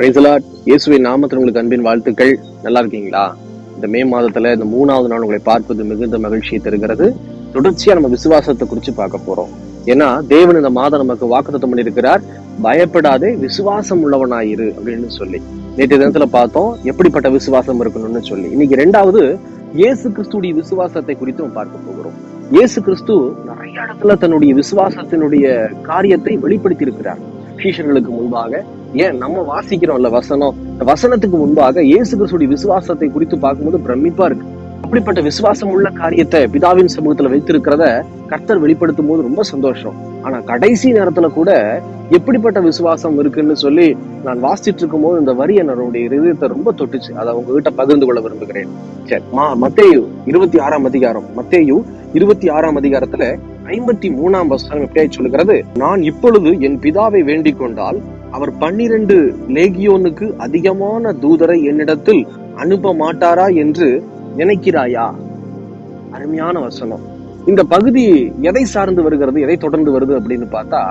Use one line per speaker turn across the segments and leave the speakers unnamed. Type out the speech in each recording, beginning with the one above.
பிரைசலாட் இயேசுவின் நாமத்தில் உங்களுக்கு அன்பின் வாழ்த்துக்கள். நல்லா இருக்கீங்களா? இந்த மே மாதத்துல இந்த மூணாவது நாள் உங்களை பார்ப்பது மிகுந்த மகிழ்ச்சியை தருகிறது. தொடர்ச்சியா நம்ம விசுவாசத்தை குறித்து பார்க்க போறோம். ஏன்னா தேவன் இந்த மாதம் நமக்கு வாக்குத்தம் பண்ணியிருக்கிறார். பயப்படாதே விசுவாசம் உள்ளவனாயிரு அப்படின்னு சொல்லி. நேற்று தினத்துல பார்த்தோம் எப்படிப்பட்ட விசுவாசம் இருக்கணும்னு சொல்லி. இன்னைக்கு ரெண்டாவது இயேசு கிறிஸ்துடைய விசுவாசத்தை குறித்து பார்க்க போகிறோம். இயேசு கிறிஸ்து நிறைய இடத்துல தன்னுடைய விசுவாசத்தினுடைய காரியத்தை வெளிப்படுத்தி இருக்கிறார் சீஷர்களுக்கு முன்பாக ஏன் நம்ம வாசிக்கிறோம்ல வசனம்? இந்த வசனத்துக்கு முன்பாக இயேசு கிறிஸ்துடைய விசுவாசத்தை குறித்து பார்க்கும்போது பிரமிப்பா இருக்கு. அப்படிப்பட்ட விசுவாசம் உள்ள காரியத்தை பிதாவின் சமூகத்துல வைத்திருக்கிறத கர்த்தர் வெளிப்படுத்தும் போது ரொம்ப சந்தோஷம். ஆனா கடைசி நேரத்துல கூட எப்படிப்பட்ட விசுவாசம் இருக்குன்னு சொல்லி நான் வாசிச்சிட்டு இருக்கும் போது இந்த வரி என்னுடைய இதயத்தை ரொம்ப தொட்டுச்சு. அதை உங்ககிட்ட பகிர்ந்து கொள்ள விரும்புகிறேன். சரி மா மத்தேயு இருபத்தி ஆறாம் அதிகாரம். மத்தேயு இருபத்தி ஆறாம் அதிகாரத்துல ஐம்பத்தி மூணாம் வசனம் எப்படியாய் சொல்லுகிறது? நான் இப்பொழுது என் பிதாவை வேண்டிக் கொண்டால் அவர் பன்னிரண்டு லேகியோனுக்கு அதிகமான தூதரை என்னிடத்தில் அனுப்ப மாட்டாரா என்று நினைக்கிறாயா? அருமையான வசனம். இந்த பகுதி எதை சார்ந்து வருகிறது எதை தொடர்ந்து வருது அப்படின்னு பார்த்தா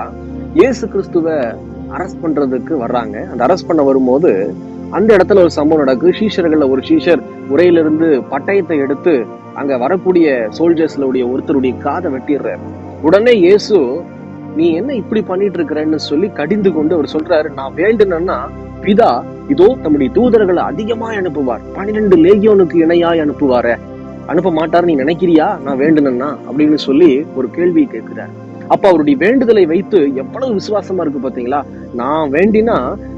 இயேசு கிறிஸ்துவ அரஸ்ட் பண்றதுக்கு வர்றாங்க. அந்த அரஸ்ட் பண்ண வரும்போது அந்த இடத்துல ஒரு சம்பவம் நடக்கு. சீஷர்கள்ல ஒரு ஷீஷர் உரையிலிருந்து பட்டயத்தை எடுத்து அங்க வரக்கூடிய சோல்ஜர்ஸ்ல உடைய ஒருத்தருடைய காதை வெட்டிடுறாரு. உடனே இயேசு நீ என்ன இப்படி பண்ணிட்டு இருக்கிறன்னு சொல்லி கடிந்து கொண்டு அவர் சொல்றாரு நான் வேண்டுனேன்னா பிதா இதோ தம்முடைய தூதர்களை அதிகமாய் அனுப்புவார். பன்னிரெண்டு லேகியோனுக்கு இணையாய் அனுப்புவார. அனுப்ப மாட்டார் நீ நினைக்கிறியா? நான் வேண்டுனேன்னா அப்படின்னு சொல்லி ஒரு கேள்வி கேட்கிறார். அப்ப அவருடைய வேண்டுதலை வைத்து எவ்வளவு விசுவாசமா இருக்கு பாத்தீங்களா? நான் வேண்டினா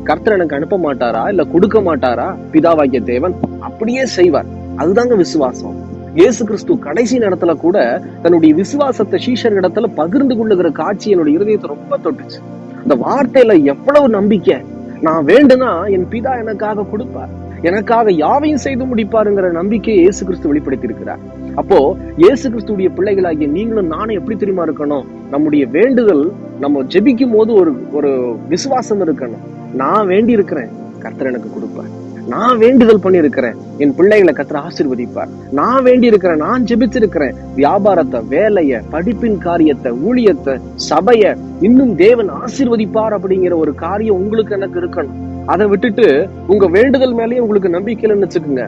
கர்த்தர் எனக்கு அனுப்ப மாட்டாரா? இல்ல கொடுக்க மாட்டாரா? பிதாவாகிய தேவன் அப்படியே செய்வார். அதுதாங்க விசுவாசம். இயேசு கிறிஸ்து கடைசி நேரத்துல கூட தன்னுடைய விசுவாசத்தை சீஷர் இடத்துல பகிர்ந்து கொள்ளுகிற காட்சி என்னுடைய இருதயத்தை ரொம்ப தொட்டுச்சு. அந்த வார்த்தையில எவ்வளவு நம்பிக்கை. நான் வேண்டுனா என் பிதா எனக்காக கொடுப்பார். எனக்காக யாவையும் செய்து முடிப்பாருங்கிற நம்பிக்கையை இயேசு கிறிஸ்து வெளிப்படுத்தி இருக்கிறார் அப்போ இயேசு கிறிஸ்துடைய பிள்ளைகளாகிய நீங்களும் நானும் எப்படி தெரியுமா இருக்கணும்? நம்முடைய வேண்டுதல் நம்ம ஜெபிக்கும் போது ஒரு ஒரு விசுவாசம் இருக்கணும். நான் வேண்டி இருக்கிறேன் கர்த்தர் எனக்கு கொடுப்பார். நான் வேண்டுதல் பண்ணி இருக்கிறேன் என் பிள்ளைகளை கத்திர ஆசிர்வதிப்பார். நான் வேண்டி இருக்கிறேன் நான் ஜெபிச்சிருக்கிறேன் வியாபாரத்தை வேலைய படிப்பின் காரியத்தை ஊழியத்தை சபைய இன்னும் தேவன் ஆசிர்வதிப்பார் அப்படிங்கிற ஒரு காரியம் உங்களுக்கு எனக்கு இருக்கணும். அதை விட்டுட்டு உங்க வேண்டுதல் மேலேயே உங்களுக்கு நம்பிக்கை இல்லைன்னு வச்சுக்கோங்க.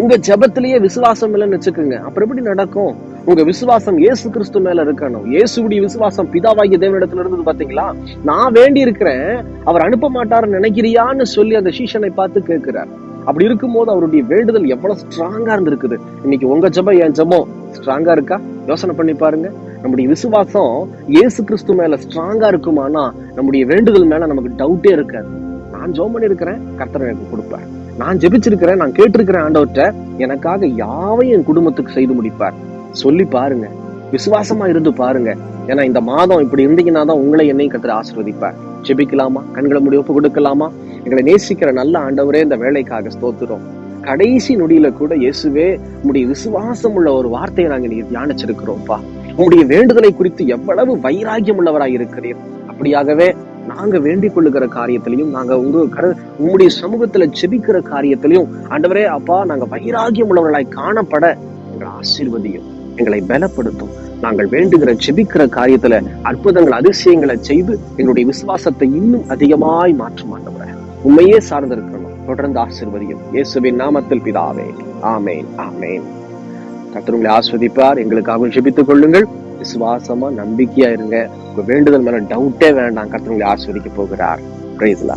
உங்க ஜபத்திலேயே விசுவாசம் இல்லைன்னு வச்சுக்கோங்க. அப்புறம் எப்படி நடக்கும்? உங்க விசுவாசம் இயேசு கிறிஸ்து மேல இருக்கணும். இயேசுடைய விசுவாசம் பிதாவாகிய தேவனிடத்துல இருந்தது பாத்தீங்களா? நான் வேண்டி இருக்கிறேன் அவர் அனுப்ப மாட்டாருன்னு நினைக்கிறியான்னு சொல்லி அந்த சீஷனை பார்த்து கேட்கிறார். அப்படி இருக்கும்போது அவருடைய வேண்டுதல் எவ்வளவு ஸ்ட்ராங்கா இருந்திருக்குது. இன்னைக்கு உங்க ஜெபம் என் ஜெபம் ஸ்ட்ராங்கா இருக்கா? யோசனை பண்ணி பாருங்க. நம்முடைய விசுவாசம் இயேசு கிறிஸ்து மேல ஸ்ட்ராங்கா இருக்குமானா நம்முடைய வேண்டுதல் மேல நமக்கு டவுட்டே இருக்காது. நான் ஜோம் பண்ணியிருக்கிறேன் கர்த்தர் எனக்கு கொடுப்பார். நான் ஜெபிச்சிருக்கிறேன் நான் கேட்டிருக்கிறேன் ஆண்டவர்கிட்ட எனக்காக யாவையும் என் குடும்பத்துக்கு செய்து முடிப்பார். சொல்லி பாருங்க. விசுவாசமா இருந்து பாருங்க. ஏன்னா இந்த மாதம் இப்படி இருந்தீங்கன்னா தான் உங்களை என்னையும் கத்திர ஆசிர்வதிப்பார். ஜெபிக்கலாமா? கண்களை முடி ஒப்பு கொடுக்கலாமா? எங்களை நேசிக்கிற நல்ல ஆண்டவரே இந்த வேலைக்காக ஸ்தோத்துறோம் கடைசி நொடியில கூட இயேசுவே உடைய விசுவாசம் உள்ள ஒரு வார்த்தையை நாங்க நீங்க தியானிச்சிருக்கிறோம்ப்பா. உங்களுடைய வேண்டுதலை குறித்து எவ்வளவு வைராகியம் உள்ளவராய் இருக்கிறீர். அப்படியாகவே நாங்க வேண்டிக் கொள்ளுகிற காரியத்திலையும் நாங்க உங்க கர உங்களுடைய சமூகத்துல செபிக்கிற காரியத்திலையும் ஆண்டவரே அப்பா நாங்க வைராகியம் உள்ளவர்களாய் காணப்பட எங்களை ஆசீர்வதியும் எங்களை பலப்படுத்தும். நாங்கள் வேண்டுகிற செபிக்கிற காரியத்துல அற்புதங்கள் அதிசயங்களை செய்து எங்களுடைய விசுவாசத்தை இன்னும் அதிகமாய் மாற்ற ஆண்டவரே. உண்மையே சார்ந்திருக்கணும் தொடர்ந்து ஆசீர்வதியும். இயேசுவின் நாமத்தில் பிதாவே. ஆமேன் ஆமேன். கத்திரங்களை ஆஸ்வதிப்பார். எங்களுக்காகவும் ஜெபித்துக் கொள்ளுங்கள். விசுவாசமா நம்பிக்கையா இருங்க. உங்க வேண்டுதல் மேல டவுட்டே வேண்டாம். கர்த்தர் உங்களை ஆஸ்வதிக்க போகிறார். பிரைஸ்லா